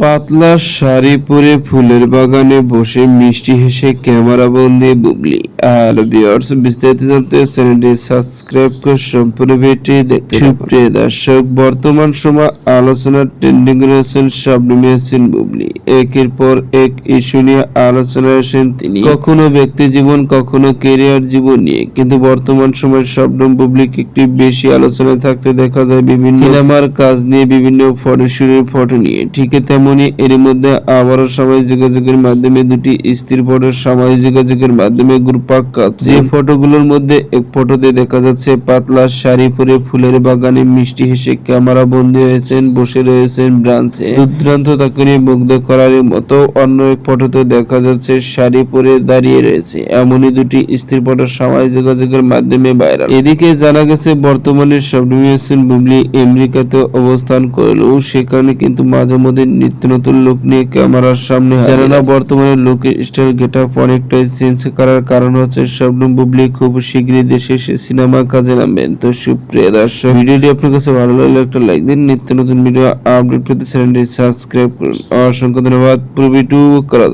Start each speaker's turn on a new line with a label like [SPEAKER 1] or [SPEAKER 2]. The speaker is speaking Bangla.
[SPEAKER 1] পাতলা শাড়ি পরে ফুলের বাগানে বসে মিষ্টি হেসে ক্যামেরা বন্দি বুবলি। আর ভিউয়ার্স বিস্তারিত জানতে চ্যানেলটি সাবস্ক্রাইব করে সম্পূর্ণ ভিডিওটি দেখতে সুপ্রিয় দর্শক বর্তমান সময় আলোচনার ট্রেন্ডিং রয়েছেন শবনম ইয়াসিন বুবলি। একের পর এক ইস্যু নিয়ে আলোচনায় আসেন তিনি। কখনো ব্যক্তি জীবন কখনো কেরিয়ার জীবন নিয়ে। কিন্তু বর্তমান সময় শবনম বুবলিকে একটি বেশি আলোচনায় থাকতে দেখা যায় বিভিন্ন সিনেমার কাজ নিয়ে বিভিন্ন ফটোশুটের ফটো নিয়ে। ঠিক তেমনি এর মধ্যে আবারও সামাজিক যোগাযোগের মাধ্যমে দুটি স্ত্রীর ফটো, সামাজিক যোগাযোগের মাধ্যমে গ্রুপাক কাজ যে ফটোগুলোর মধ্যে এক ফটোতে দেখা যাচ্ছে, পাতলা শাড়ি পরে ফুলের বাগানে মিষ্টি হেসে ক্যামেরা বন্দী হয়েছেন, বসে রয়েছেন ব্রাঞ্চে। দুর্দান্ত তাকে মুগ্ধ করার মতো অন্য এক ফটোতে দেখা যাচ্ছে, শাড়ি পরে দাঁড়িয়ে রয়েছে। এমনই দুটি স্ত্রী ফটো সামাজিক যোগাযোগের মাধ্যমে ভাইরাল। এদিকে জানা গেছে, বর্তমানে শবনম ইয়াসিন বুবলি আমেরিকাতে অবস্থান করলেও সেখানে কিন্তু মাঝে মধ্যে নিত্য নতুন লুক নিয়ে ক্যামেরার সামনে কেননা বর্তমানে লুকের স্টাইল গেট আপ অনেকটাই চেঞ্জ করার কারণ হচ্ছে শবনম বুবলি খুব শীঘ্রই দেশে এসে সিনেমা কাজে নামবেন। তো সুপ্রিয় দর্শক, ভিডিওটি আপনার কাছে ভালো লাগলে একটা লাইক দিন। নিত্য নতুন ভিডিও আপডেট পেতে চ্যানেলটি সাবস্ক্রাইব করুন। অসংখ্য ধন্যবাদ। পুরো ভিডিও করা